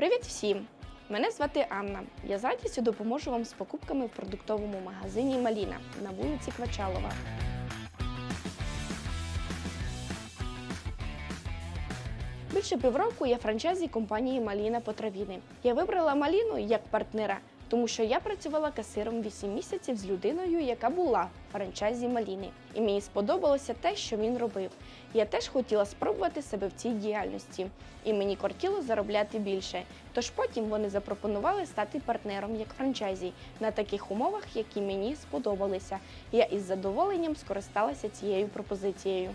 Привіт всім! Мене звати Анна. Я з радістю допоможу вам з покупками в продуктовому магазині Маліна на вулиці Квачалова. Більше півроку я франчайзі компанії Маліна Потравіни. Я вибрала Маліну як партнера, тому що я працювала касиром 8 місяців з людиною, яка була в франчайзі Маліни. І мені сподобалося те, що він робив. Я теж хотіла спробувати себе в цій діяльності, і мені кортіло заробляти більше. Тож потім вони запропонували стати партнером як франчайзі на таких умовах, які мені сподобалися. Я із задоволенням скористалася цією пропозицією.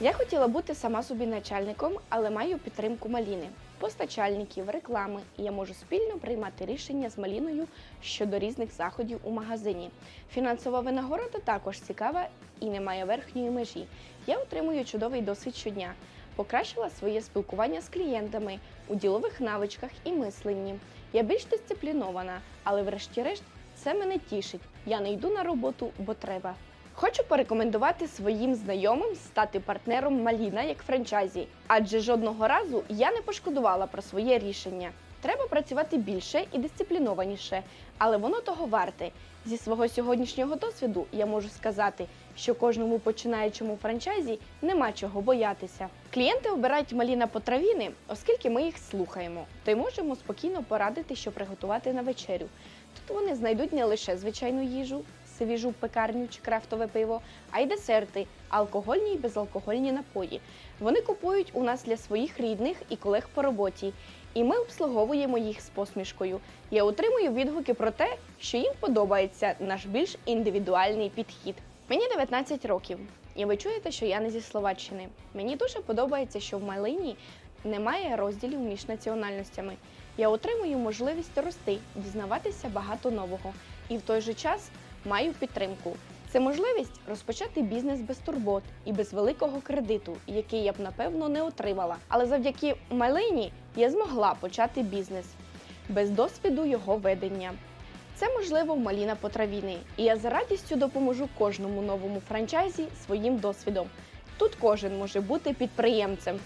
Я хотіла бути сама собі начальником, але маю підтримку Маліни, постачальників, реклами, і я можу спільно приймати рішення з Маліною щодо різних заходів у магазині. Фінансова винагорода також цікава і не має верхньої межі. Я отримую чудовий досвід щодня, покращила своє спілкування з клієнтами у ділових навичках і мисленні. Я більш дисциплінована, але врешті-решт це мене тішить. Я не йду на роботу, бо треба. Хочу порекомендувати своїм знайомим стати партнером Маліна як франчайзі, адже жодного разу я не пошкодувала про своє рішення. Треба працювати більше і дисциплінованіше, але воно того варте. Зі свого сьогоднішнього досвіду я можу сказати, що кожному починаючому франчайзі нема чого боятися. Клієнти обирають Маліна Потравіни, оскільки ми їх слухаємо, то й можемо спокійно порадити, що приготувати на вечерю. Тут вони знайдуть не лише звичайну їжу, свіжу пекарню чи крафтове пиво, а й десерти, алкогольні і безалкогольні напої. Вони купують у нас для своїх рідних і колег по роботі, і ми обслуговуємо їх з посмішкою. Я отримую відгуки про те, що їм подобається наш більш індивідуальний підхід. Мені 19 років, і ви чуєте, що я не зі Словаччини. Мені дуже подобається, що в Малині немає розділів між національностями. Я отримую можливість рости, дізнаватися багато нового і в той же час маю підтримку. Це можливість розпочати бізнес без турбот і без великого кредиту, який я б напевно не отримала. Але завдяки Малині я змогла почати бізнес без досвіду його ведення. Це можливо Маліна Потравіни, і я з радістю допоможу кожному новому франчайзі своїм досвідом. Тут кожен може бути підприємцем.